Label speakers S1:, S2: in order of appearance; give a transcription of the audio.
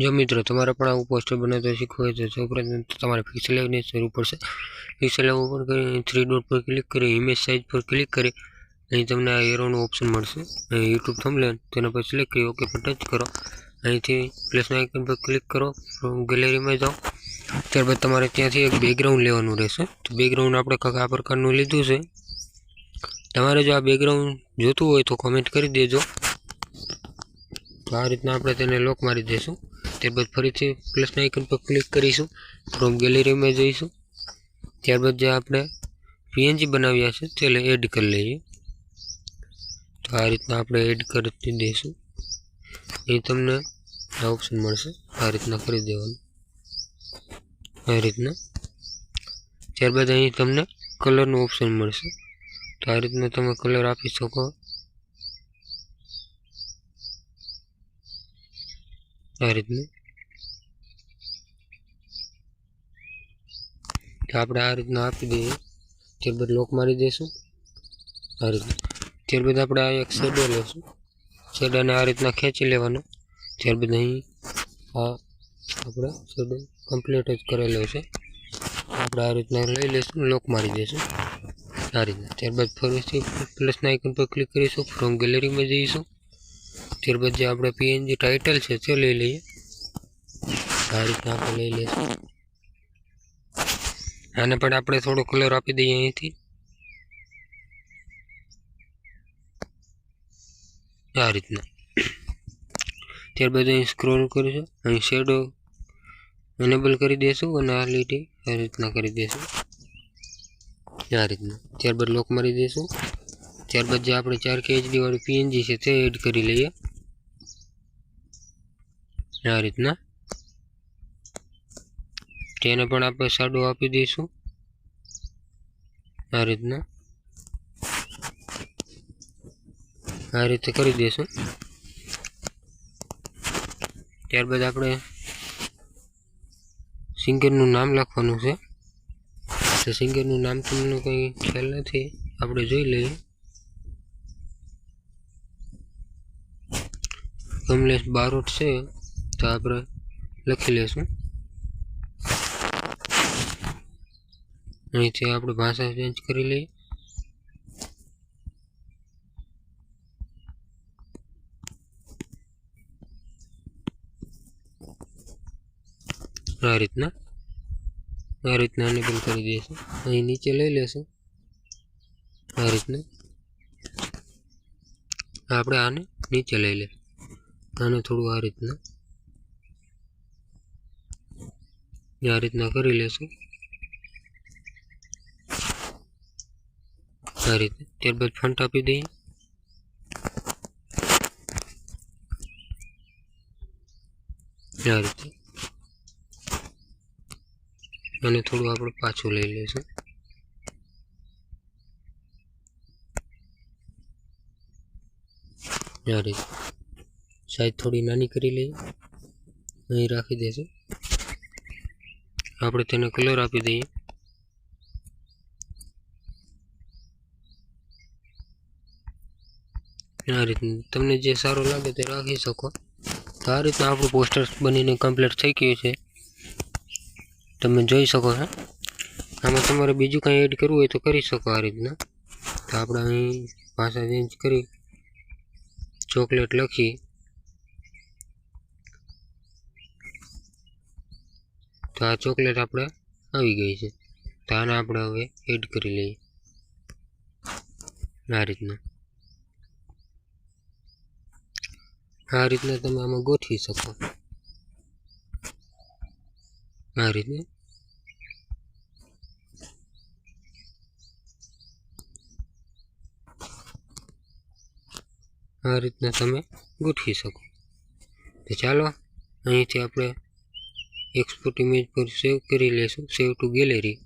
S1: જો મિત્રો, તમારે પણ આવું પોસ્ટર બનાવતા શીખવું હોય તો સૌપ્રથમ તમારે પિક્સેલ લેવની જરૂર પડશે. પિક્સેલ લેવ ઉપર કરી થ્રી ડોટ પર ક્લિક કરી ઇમેજ સાઇઝ પર ક્લિક કરી, અહીં તમને આ એરોનું ઓપ્શન મળશે. અહીં યુટ્યુબ થંબલેન તેના પર સિલેક્ટ કરી ઓકે પર ટચ કરો. અહીંથી પ્લસના આઇકન પર ક્લિક કરો ગેલેરીમાં જાઓ. ત્યારબાદ તમારે ત્યાંથી એક બેકગ્રાઉન્ડ લેવાનું રહેશે. તો બેકગ્રાઉન્ડ આપણે કંઈક આ પ્રકારનું લીધું છે. તમારે જો આ બેકગ્રાઉન્ડ જોતું હોય તો કોમેન્ટ કરી દેજો. તો આ રીતના આપણે તેને લોક મારી દઈશું. ત્યારબાદ ફરીથી પ્લસના આઇકન પર ક્લિક કરીશું. ફ્રોમ ગેલેરીમાં જઈશું. ત્યારબાદ જે આપણે પીએનજી બનાવ્યા છે તે એડ કરી લઈએ. તો આ રીતના આપણે એડ કરી દઈશું. એ તમને આ ઓપ્શન મળશે. આ રીતના કરી દેવાનું. આ રીતના. ત્યારબાદ અહીં તમને કલરનું ઓપ્શન મળશે. તો આ રીતના તમે કલર આપી શકો. આ રીતનું. તો આપણે આ રીતના આપી દઈએ. ત્યારબાદ લોક મારી દઈશું આ રીતના. ત્યારબાદ આપણે આ એક શેડો લઈશું શેડાને આ રીતના ખેંચી લેવાનો. ત્યારબાદ અહીં આ આપણે શેડો કમ્પ્લીટ જ કરેલો છે. આપણે આ રીતના લઈ લઈશું લોક મારી દઈશું આ રીતના. ત્યારબાદ ફરીથી પ્લસના આઇકન પર ક્લિક કરીશું. ફ્રોમ ગેલેરીમાં જઈશું. ત્યારબાદ જે આપણે પીએનજી ટાઇટલ છે તે લઈ લઈએ. આ રીતના આપણે લઈ લઈશું આને પણ આપણે થોડો કલર આપી દઈએ અહીંથી. આ રીતના. ત્યારબાદ અહીં સ્ક્રોલ કરીશું અહીં શેડો એનેબલ કરી દઈશું અને આ લીટી આ રીતના કરી દઈશું આ રીતના. ત્યારબાદ લોક મારી દઈશું ત્યારબાદ જે આપણે ચાર કે એચડી વાળું પીએનજી છે તે એડ કરી લઈએ. આ રીતના. તેને પણ આપણે સાડો આપી દઈશું. આ રીતના. આ રીતે કરી દઈશું. ત્યારબાદ આપણે સિંગરનું નામ લખવાનું છે. તો સિંગરનું નામ તમને કંઈ ખ્યાલ નથી, આપણે જોઈ લઈએ. કમલેશ બારોટ છે. તો આપણે લખી લઈશું અહીંથી આપણે ભાષા ચેન્જ કરી લઈએ. આ રીતના આ રીતના અનેબલ કરી દઈશું. અહીં નીચે લઈ લેશું. આ રીતના. આપણે આને નીચે લઈ લઈશું આને થોડું આ રીતના. આ રીતના કરી લેશું આ રીતે ત્યારબાદ ફંટ આપી દઈએ આ રીતે અને થોડું આપણે પાછું લઈ લઈશું આ રીતે સાઈઝ થોડી નાની કરી લઈએ અહીં રાખી દઈશું આપણે તેને કલર આપી દઈએ. આ રીતનું. તમને જે સારું લાગે તે રાખી શકો. તો આ રીતના આપણું પોસ્ટર બનીને કમ્પ્લીટ થઈ ગયું છે. તમે જોઈ શકો છો. આમાં તમારે બીજું કંઈ એડ કરવું હોય તો કરી શકો આ રીતના. તો આપણે અહીં પાછા ચેન્જ કરી. ચોકલેટ લખી. તો આ ચોકલેટ આપણે આવી ગઈ છે. તો આને આપણે હવે એડ કરી લઈએ. આ રીતના. આ રીતના તમે આમાં ગોઠવી શકો. આ રીતે આ રીતના તમે ગોઠવી શકો. તો ચાલો, અહીંથી આપણે એક્સપોર્ટ ઇમેજ પર સેવ કરી લેશું. સેવ ટુ ગેલેરી